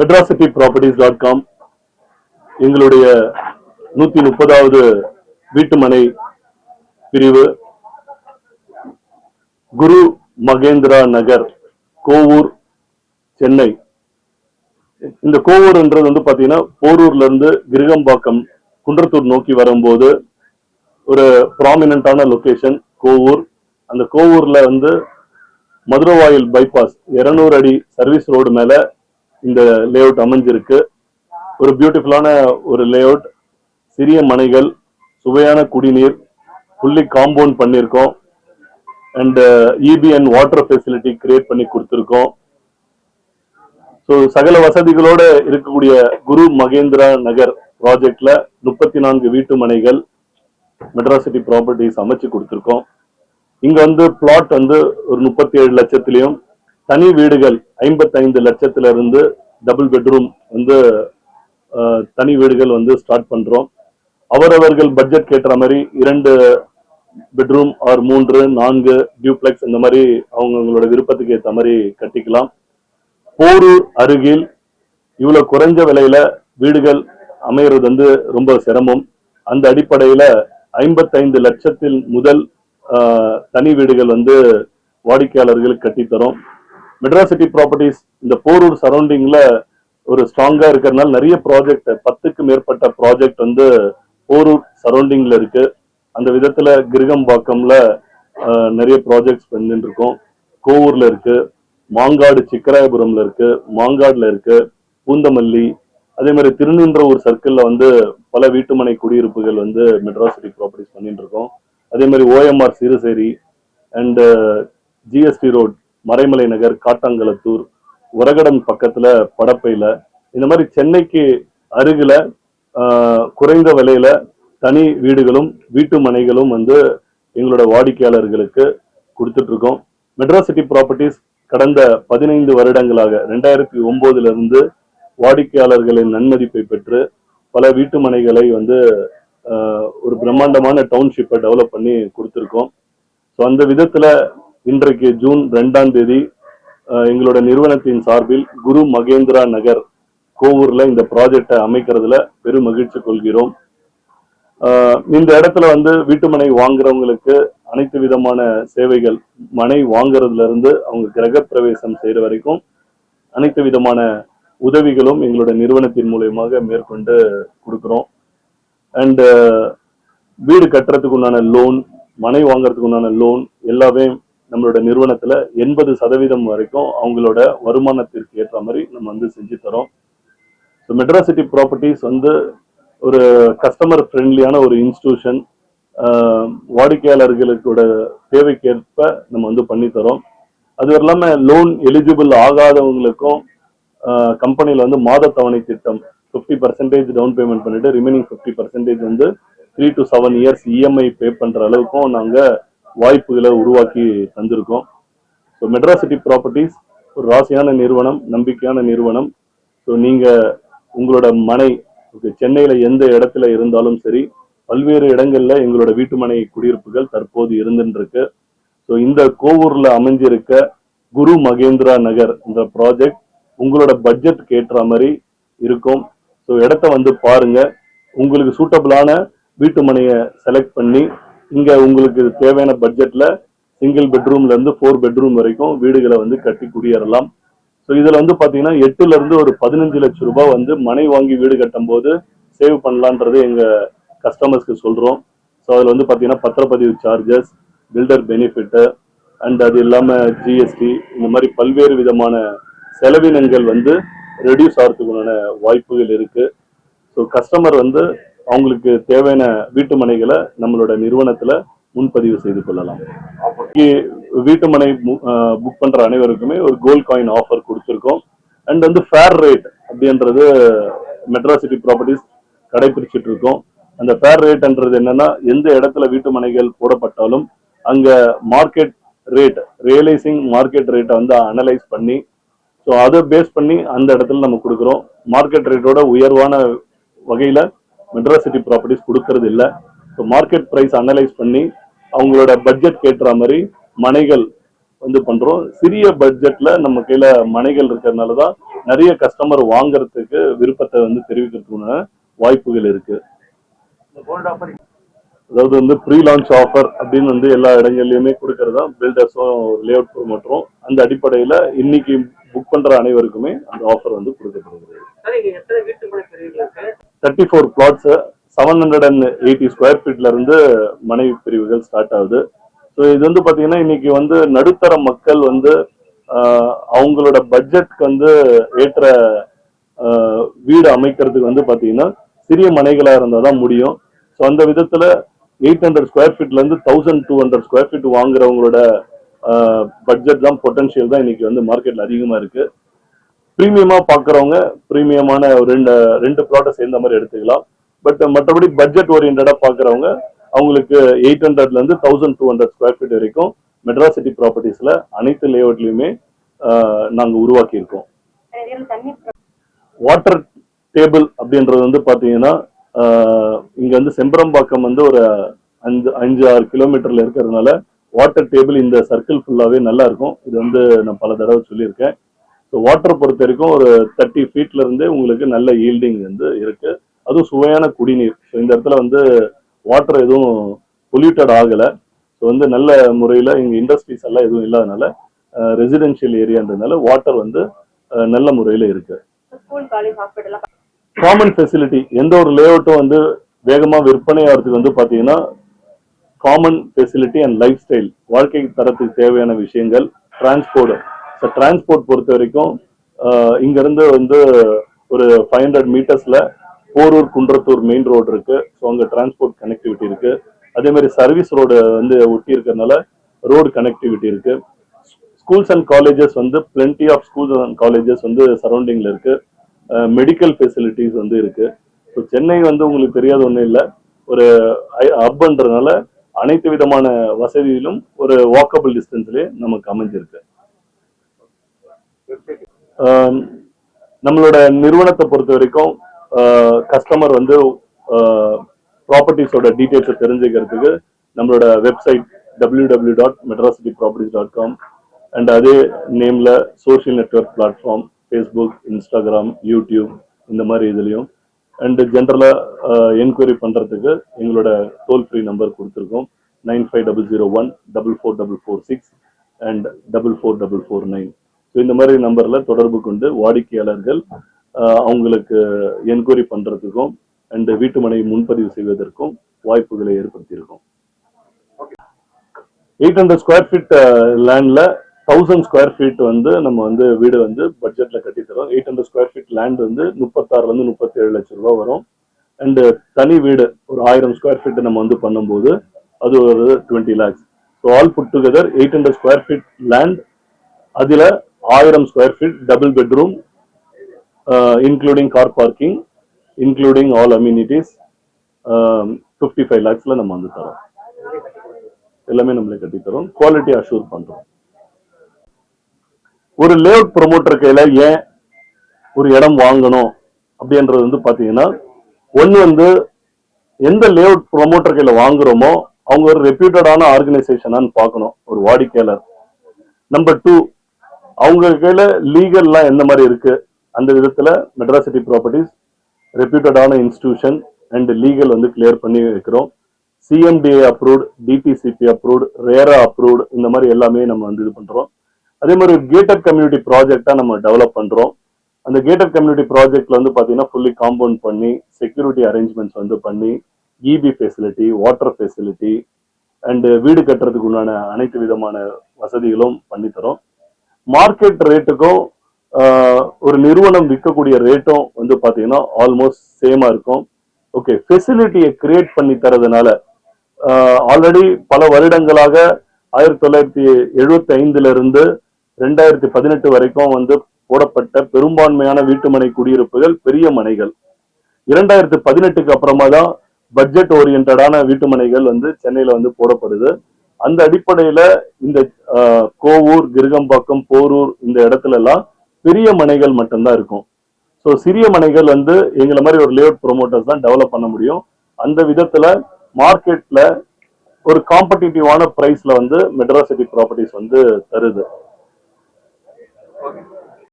Madras City properties dot com எங்களுடைய நூத்தி முப்பதாவது வீட்டுமனை பிரிவு குரு மகேந்திரா நகர் கோவூர் சென்னை. இந்த கோவூர்ன்றது வந்து பாத்தீங்கன்னா போரூர்ல இருந்து கிருகம்பாக்கம் குன்றத்தூர் நோக்கி வரும்போது ஒரு ப்ராமினண்டான லொகேஷன் கோவூர். அந்த கோவூர்ல வந்து மதுரவாயில் பைபாஸ் 200 அடி சர்வீஸ் ரோடு மேல இந்த லேஅவுட் அமைஞ்சிருக்கு. ஒரு பியூட்டிஃபுல்லான ஒரு லேஅவுட் சிறிய மனைகள் சுவையான குடிநீர் ஃபுல்லி காம்பவுண்ட் பண்ணியிருக்கோம் and EB and water facility create பண்ணி கொடுத்துருக்கோம். ஸோ சகல வசதிகளோட இருக்கக்கூடிய குரு மகேந்திரா நகர் ப்ராஜெக்ட்ல முப்பத்தி நான்கு வீட்டு மனைகள் மெட்ராசிட்டி ப்ராப்பர்ட்டிஸ் அமைச்சு கொடுத்துருக்கோம். இங்க வந்து பிளாட் வந்து ஒரு முப்பத்தி ஏழு லட்சத்துலேயும் தனி வீடுகள் ஐம்பத்தைந்து லட்சத்துல இருந்து டபுள் பெட்ரூம் வந்து தனி வீடுகள் வந்து ஸ்டார்ட் பண்றோம். அவரவர்கள் பட்ஜெட் கேட்டுற மாதிரி இரண்டு பெட்ரூம் ஆர் மூன்று நான்கு டியூப்ளெக்ஸ் இந்த மாதிரி அவங்கவுங்களோட விருப்பத்துக்கு ஏற்ற மாதிரி கட்டிக்கலாம். போரூர் அருகில் இவ்வளவு குறைஞ்ச விலையில வீடுகள் அமையிறது வந்து ரொம்ப சிரமம். அந்த அடிப்படையில ஐம்பத்தைந்து லட்சத்தில் முதல் ஆஹ், தனி வீடுகள் வந்து வாடிக்கையாளர்களுக்கு கட்டித்தரும். மெட்ராசிட்டி ப்ராப்பர்ட்டிஸ் இந்த போரூர் சரௌண்டிங்ல ஒரு ஸ்ட்ராங்கா இருக்கிறதுனால நிறைய ப்ராஜெக்ட் பத்துக்கு மேற்பட்ட ப்ராஜெக்ட் வந்து போரூர் சரௌண்டிங்ல இருக்கு. அந்த விதத்துல கிருகம்பாக்கம்ல நிறைய ப்ராஜெக்ட்ஸ் பண்ணிட்டு இருக்கோம் கோவூர்ல இருக்கு மாங்காடு சிக்கராயபுரம்ல இருக்கு மாங்காடுல இருக்கு பூந்தமல்லி அதே மாதிரி திருநின்றவூர் சர்க்கிள்ல வந்து பல வீட்டுமனை குடியிருப்புகள் வந்து மெட்ராசிட்டி ப்ராப்பர்ட்டிஸ் பண்ணிட்டு இருக்கோம் அதே மாதிரி OMR Siruseri and GST road Maraimalai Nagar Kattankulathur Uragadam பக்கத்துல படப்பையில இந்த மாதிரி சென்னைக்கு அருகில ஆஹ், குறைந்த விலையில தனி வீடுகளும் வீட்டு மனைகளும் வந்து எங்களோட வாடிக்கையாளர்களுக்கு கொடுத்துட்டு இருக்கோம் மெட்ராசிட்டி ப்ராப்பர்ட்டிஸ் கடந்த பதினைந்து வருடங்களாக ரெண்டாயிரத்தி ஒன்பதுல இருந்து வாடிக்கையாளர்களின் நன்மதிப்பை பெற்று பல வீட்டு மனைகளை வந்து ஆஹ், ஒரு பிரம்மாண்டமான டவுன்ஷிப்பை டெவலப் பண்ணி கொடுத்துருக்கோம். ஸோ அந்த விதத்துல இன்றைக்கு ஜூன் ரெண்டாம் தேதி எங்களோட நிறுவனத்தின் சார்பில் குரு மகேந்திரா நகர் கோவூர்ல இந்த ப்ராஜெக்டை அமைக்கிறதுல பெரும் மகிழ்ச்சி கொள்கிறோம். இந்த இடத்துல வந்து வீட்டுமனை வாங்குறவங்களுக்கு அனைத்து விதமான சேவைகள் மனை வாங்குறதுல இருந்து அவங்க கிரக பிரவேசம் செய்யற வரைக்கும் அனைத்து விதமான உதவிகளும் எங்களோட நிறுவனத்தின் மூலயமாக மேற்கொண்டு கொடுக்குறோம். அண்டு வீடு கட்டுறதுக்கு உண்டான லோன் மனை வாங்குறதுக்கு உண்டான லோன் எல்லாமே நம்மளோட நிறுவனத்துல எண்பது சதவீதம் வரைக்கும் அவங்களோட வருமானத்திற்கு ஏற்ற மாதிரி நம்ம வந்து செஞ்சு தரோம். ஸோ மெட்ராசிட்டி ப்ராப்பர்ட்டிஸ் வந்து ஒரு கஸ்டமர் ஃப்ரெண்ட்லியான ஒரு இன்ஸ்டியூஷன் வாடிக்கையாளர்களுக்கோட தேவைக்கேற்ப நம்ம வந்து பண்ணித்தரோம் அது இல்லாமல் லோன் எலிஜிபிள் ஆகாதவங்களுக்கும் கம்பெனியில் வந்து மாத தவணை திட்டம் ஃபிஃப்டி பர்சன்டேஜ் டவுன் பேமெண்ட் பண்ணிட்டு ரிமைனிங் ஃபிஃப்டி பர்சன்டேஜ் வந்து three to seven years EMI pay பண்ணுற அளவுக்கும் நாங்கள் வாய்ப்புகளை உருவாக்கி தந்திருக்கோம். ஸோ மெட்ராசிட்டி ப்ராப்பர்ட்டிஸ் ஒரு ராசியான நிறுவனம் நம்பிக்கையான நிறுவனம். ஸோ நீங்கள் உங்களோட மனை சென்னையில் எந்த இடத்துல இருந்தாலும் சரி பல்வேறு இடங்கள்ல எங்களோட வீட்டுமனை குடியிருப்புகள் தற்போது இருந்துருக்கு ஸோ இந்த கோவூர்ல அமைஞ்சிருக்க குரு மகேந்திரா நகர் இந்த ப்ராஜெக்ட் உங்களோட பட்ஜெட் கேட்டுற மாதிரி இருக்கும். ஸோ இடத்த வந்து பாருங்க. உங்களுக்கு சூட்டபிளான வீட்டு மனையை செலக்ட் பண்ணி இங்க உங்களுக்கு தேவையான பட்ஜெட்ல சிங்கிள் பெட்ரூம்ல இருந்து ஃபோர் பெட்ரூம் வரைக்கும் வீடுகளை வந்து கட்டி குடியேறலாம். ஸோ இதுல வந்து பாத்தீங்கன்னா எட்டுல இருந்து ஒரு பதினஞ்சு லட்சம் ரூபாய் வந்து மனை வாங்கி வீடு கட்டும் போது சேவ் பண்ணலான்றது எங்க கஸ்டமர்ஸ்க்கு சொல்றோம். ஸோ அதுல வந்து பாத்தீங்கன்னா பத்திரப்பதிவு சார்ஜஸ் பில்டர் பெனிஃபிட்டு அண்ட் அது இல்லாம ஜிஎஸ்டி இந்த மாதிரி பல்வேறு விதமான செலவினங்கள் வந்து ரெடியூஸ் ஆகிறதுக்குண்டான வாய்ப்புகள் இருக்கு. ஸோ கஸ்டமர் வந்து அவங்களுக்கு தேவையான வீட்டு மனைகளை நம்மளோட நிறுவனத்துல முன்பதிவு செய்து கொள்ளலாம். வீட்டு மனை புக் பண்ற அனைவருக்குமே ஒரு கோல்ட் காயின் ஆஃபர் கொடுத்துருக்கோம். அண்ட் வந்து ஃபேர் ரேட் அப்படின்றது மெட்ராசிட்டி ப்ராப்பர்ட்டிஸ் கடைபிடிச்சிட்டு இருக்கோம். அந்த ஃபேர் ரேட்ன்றது என்னன்னா எந்த இடத்துல வீட்டு மனைகள் போடப்பட்டாலும் அங்க மார்க்கெட் ரேட் ரியலைசிங் மார்க்கெட் ரேட்டை வந்து அனலைஸ் பண்ணி ஸோ அதை பேஸ் பண்ணி அந்த இடத்துல நம்ம கொடுக்குறோம். மார்க்கெட் ரேட்டோட உயர்வான வகையில் மெட்ராசிட்டி ப்ராப்பர்ட்டிஸ் கொடுக்கறது இல்லை ஸோ மார்க்கெட் ப்ரைஸ் அனலைஸ் பண்ணி அவங்களோட பட்ஜெட் கேட்டுற மாதிரி மனைகள் வந்து பண்றோம். சிறிய பட்ஜெட்ல நம்ம கையில மனைகள் இருக்கிறதுனால தான் நிறைய கஸ்டமர் வாங்குறதுக்கு விருப்பத்தை வந்து தெரிவிக்கிறதுக்கான வாய்ப்புகள் இருக்கு. அதாவது வந்து ப்ரீ லான்ச் ஆஃபர் அப்படின்னு வந்து எல்லா இடங்கள்லயுமே கொடுக்கறதா பில்டர்ஸும் லேஅவுட் ப்ரொமோட்டரும் அந்த அடிப்படையில இன்னைக்கு புக் பண்ற அனைவருக்குமே அந்த ஆஃபர் வந்து கொடுக்கப்படுகிறது. Thirty four plots seven hundred and eighty square ஃபீட்ல இருந்து மனைவி பிரிவுகள் ஸ்டார்ட் ஆகுது. ஸோ இது வந்து பார்த்தீங்கன்னா இன்னைக்கு வந்து நடுத்தர மக்கள் வந்து அவங்களோட பட்ஜெட்க்கு வந்து ஏற்ற வீடு அமைக்கிறதுக்கு வந்து பார்த்தீங்கன்னா சிறிய மனைகளாக இருந்தால் தான் முடியும். ஸோ அந்த விதத்தில் எயிட் ஹண்ட்ரட் ஸ்கொயர் ஃபீட்ல இருந்து thousand two hundred square feet வாங்குறவங்களோட budget தான் பொட்டன்ஷியல் தான் இன்னைக்கு வந்து மார்க்கெட்டில் அதிகமாக இருக்கு. ப்ரீமியமா பாக்குறவங்க ப்ரீமியமான ஒரு ரெண்டு ரெண்டு ப்ளாட்டை சேர்ந்த மாதிரி எடுத்துக்கலாம். பட் மற்றபடி பட்ஜெட் ஓரியன்டாக பாக்குறவங்க அவங்களுக்கு எயிட் ஹண்ட்ரட்ல இருந்து thousand two hundred square feet வரைக்கும் மெட்ராஸ் சிட்டி ப்ராப்பர்ட்டிஸில் அனைத்து லேஅவுட்லயுமே நாங்க உருவாக்கியிருக்கோம். வாட்டர் டேபிள் அப்படின்றது வந்து பாத்தீங்கன்னா இங்கே இங்க வந்து செம்பரம்பாக்கம் வந்து ஒரு அஞ்சு அஞ்சு ஆறு கிலோமீட்டர்ல இருக்கிறதுனால வாட்டர் டேபிள் இந்த சர்க்கிள் ஃபுல்லாவே நல்லா இருக்கும். இது வந்து நான் பல தடவை சொல்லியிருக்கேன். ஸோ வாட்டர் பொறுத்த வரைக்கும் ஒரு தேர்ட்டி ஃபீட்ல இருந்தே உங்களுக்கு நல்ல ஈல்டிங் வந்து இருக்கு. அதுவும் சுவையான குடிநீர். ஸோ இந்த இடத்துல வந்து வாட்டர் எதுவும் பொல்யூட்டட் ஆகல. ஸோ வந்து நல்ல முறையில் இங்கே இண்டஸ்ட்ரீஸ் எல்லாம் எதுவும் இல்லாதனால ரெசிடென்ஷியல் ஏரியான்றதுனால வாட்டர் வந்து நல்ல முறையில் இருக்கு. காமன் ஃபெசிலிட்டி எந்த ஒரு லேஅவுட்டும் வந்து வேகமாக விற்பனை ஆகிறதுக்கு வந்து பார்த்தீங்கன்னா common facility and life style வாழ்க்கை தரத்துக்கு தேவையான விஷயங்கள் டிரான்ஸ்போர்ட் ஸோ டிரான்ஸ்போர்ட் பொறுத்த வரைக்கும் இங்கேருந்து வந்து ஒரு ஃபைவ் ஹண்ட்ரட் மீட்டர்ஸில் போரூர் குன்றத்தூர் மெயின் ரோடு இருக்கு. ஸோ அங்கே டிரான்ஸ்போர்ட் கனெக்டிவிட்டி இருக்கு. அதே மாதிரி சர்வீஸ் ரோடு வந்து ஒட்டி இருக்கிறதுனால ரோடு கனெக்டிவிட்டி இருக்கு. ஸ்கூல்ஸ் அண்ட் காலேஜஸ் வந்து plenty of schools and colleges வந்து சரௌண்டிங்ல இருக்கு. மெடிக்கல் ஃபெசிலிட்டிஸ் வந்து இருக்கு. ஸோ சென்னை வந்து உங்களுக்கு தெரியாத ஒன்றும் இல்லை. ஒரு ஹப்ன்றதுனால அனைத்து விதமான வசதியிலும் ஒரு வாக்கபிள் டிஸ்டன்ஸ்லேயே நமக்கு அமைஞ்சிருக்கு. நம்மளோட நிறுவனத்தை பொறுத்த வரைக்கும் கஸ்டமர் வந்து ப்ராப்பர்ட்டிஸோட டீட்டெயில்ஸை தெரிஞ்சுக்கிறதுக்கு நம்மளோட website W W dot Madras city properties dot com and அதே நேம்ல social network platform Facebook Instagram YouTube இந்த மாதிரி இதுலேயும். அண்ட் ஜென்ரலாக என்கொயரி பண்ணுறதுக்கு எங்களோட டோல் ஃப்ரீ நம்பர் கொடுத்துருக்கோம். Nine five double zero one double four double four six and double four double four nine so இந்த மாதிரி நம்பரில் தொடர்பு கொண்டு வாடிக்கையாளர்கள் ஆஹ், அவங்களுக்கு என்கொயரி பண்ணுறதுக்கும் அண்ட் வீட்டுமனை முன்பதிவு செய்வதற்கும் வாய்ப்புகளை ஏற்படுத்தியிருக்கோம். எயிட் ஹண்ட்ரட் ஸ்கொயர் ஃபீட் லேண்ட்ல தௌசண்ட் ஸ்கொயர் ஃபீட் வந்து நம்ம வந்து வீடு வந்து பட்ஜெட்ல கட்டி தரோம். Eight hundred square feet land வந்து முப்பத்தாறுல இருந்து முப்பத்தி ஏழு லட்சம் ரூபாய் வரும். அண்ட் தனி வீடு ஒரு ஆயிரம் ஸ்கொயர் ஃபீட் நம்ம வந்து பண்ணும்போது அது ஒரு twenty lakhs so all put together eight hundred square feet land அதுல ஆயிரம் square feet double bedroom including car parking including all amenities fifty five லேக்ஸ்ல நம்ம வந்து தரோம். எல்லாமே நம்மளே கட்டி தரோம். குவாலிட்டி அஷூர் பண்றோம். ஒரு லேஅவுட் ப்ரொமோட்டர் கையில் ஏன் ஒரு இடம் வாங்கணும் அப்படின்றது வந்து பாத்தீங்கன்னா ஒன்னு வந்து எந்த லேஅவுட் ப்ரொமோட்டர் கையில் வாங்குறோமோ அவங்க ஒரு ரெப்யூட்டடான ஆர்கனைசேஷனான்னு பார்க்கணும். ஒரு வாடிக்கையாளர். நம்பர் டூ அவங்க கையில லீகல்லாம் எந்த மாதிரி இருக்கு? அந்த விதத்துல மெட்ராஸ் சிட்டி ப்ராப்பர்ட்டிஸ் ரெப்யூட்டடான இன்ஸ்டிடியூஷன் அண்ட் லீகல் வந்து கிளியர் பண்ணி இருக்கிறோம் CMDA approved DTCP approved RERA approved இந்த மாதிரி எல்லாமே நம்ம வந்து இது பண்றோம். அதே மாதிரி ஒரு கேட்டட் கம்யூனிட்டி ப்ராஜெக்டா நம்ம டெவலப் பண்றோம். அந்த கேட்டட் கம்யூனிட்டி ப்ராஜெக்ட்ல வந்து பாத்தீங்கன்னா ஃபுல்லி காம்பவுண்ட் பண்ணி செக்யூரிட்டி அரேஞ்ச்மெண்ட்ஸ் வந்து பண்ணி EB facility water facility and வீடு கட்டுறதுக்கு உண்டான அனைத்து விதமான வசதிகளும் பண்ணி தரோம். மார்க்கெட் ரேட்டுக்கும் ஒரு நிறுவனம் விற்கக்கூடிய ரேட்டும் வந்து பார்த்தீங்கன்னா ஆல்மோஸ்ட் சேமா இருக்கும். ஓகே ஃபெசிலிட்டியை கிரியேட் பண்ணி தரதுனால ஆல்ரெடி பல வருடங்களாக ஆயிரத்தி தொள்ளாயிரத்தி எழுபத்தி ஐந்துல இருந்து ரெண்டாயிரத்தி பதினெட்டு வரைக்கும் வந்து போடப்பட்ட பெரும்பான்மையான வீட்டுமனை குடியிருப்புகள் பெரிய மனைகள். இரண்டாயிரத்தி பதினெட்டுக்கு அப்புறமா தான் பட்ஜெட் ஓரியன்டான வீட்டுமனைகள் வந்து சென்னையில வந்து போடப்படுது. அந்த அடிப்படையில இந்த ஆஹ், கோவூர் கிருகம்பாக்கம் போரூர் இந்த இடத்துல எல்லாம் பெரிய மனைகள் மட்டும்தான் இருக்கும். ஸோ சிறிய மனைகள் வந்து எங்களை மாதிரி ஒரு லேஅவுட் ப்ரொமோட்டர்ஸ் தான் டெவலப் பண்ண முடியும். அந்த விதத்துல மார்க்கெட்ல ஒரு காம்படிட்டிவான பிரைஸ்ல வந்து மெட்ராசிட்டி ப்ராப்பர்ட்டிஸ் வந்து தருது.